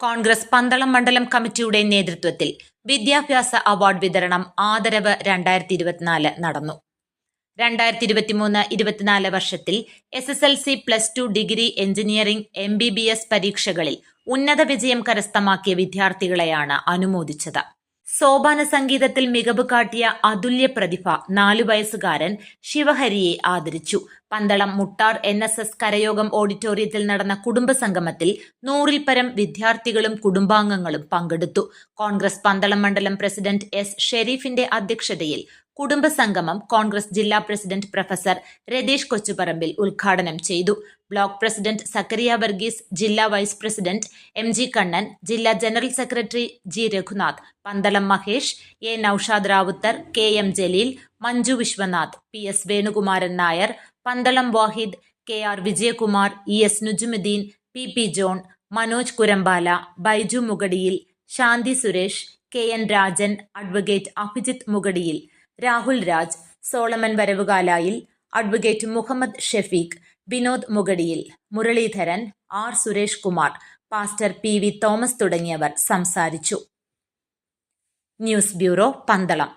കോൺഗ്രസ് പന്തളം മണ്ഡലം കമ്മിറ്റിയുടെ നേതൃത്വത്തിൽ വിദ്യാഭ്യാസ അവാർഡ് വിതരണം ആദരവ് രണ്ടായിരത്തി ഇരുപത്തിനാല് നടന്നു. രണ്ടായിരത്തി ഇരുപത്തിമൂന്ന് ഇരുപത്തിനാല് വർഷത്തിൽ S S L C plus two degree engineering M B B S പരീക്ഷകളിൽ ഉന്നത വിജയം കരസ്ഥമാക്കിയ വിദ്യാർത്ഥികളെയാണ് അനുമോദിച്ചത്. സോപാന സംഗീതത്തിൽ മികവ് കാട്ടിയ അതുല്യ പ്രതിഭ നാലു വയസ്സുകാരൻ ശിവഹരിയെ ആദരിച്ചു. Pandalam Muttar N S S കരയോഗം ഓഡിറ്റോറിയത്തിൽ നടന്ന കുടുംബസംഗമത്തിൽ നൂറിൽ പരം വിദ്യാർത്ഥികളും കുടുംബാംഗങ്ങളും പങ്കെടുത്തു. കോൺഗ്രസ് പന്തളം മണ്ഡലം പ്രസിഡന്റ് എസ് ഷെരീഫിന്റെ അധ്യക്ഷതയിൽ കുടുംബസംഗമം കോൺഗ്രസ് ജില്ലാ പ്രസിഡന്റ് പ്രൊഫസർ രതീഷ് കൊച്ചുപറമ്പിൽ ഉദ്ഘാടനം ചെയ്തു. ബ്ലോക്ക് പ്രസിഡന്റ് സക്കരിയ വർഗീസ് ജില്ലാ vice president M G Kannan ജില്ലാ general secretary G Raghunath Pandalam Mahesh A Noushad Ravuthar K M Jaleel Manju Viswanath P S Venukumaran Nair Pandalam Vahid K R Vijayakumar E S Nujumudeen P P John Manoj Kurambala Baiju Mugadiyil Shanthi Suresh K N Rajan advocate Abhijith Mugadiyil Rahul Raj Solomon Varavukalayil advocate Muhammad Shefeeq Vinod Mugadiyil Muraleedharan R Suresh Kumar pastor P V Thomas തുടങ്ങിയവർ സംസാരിച്ചു. News bureau Pandalam.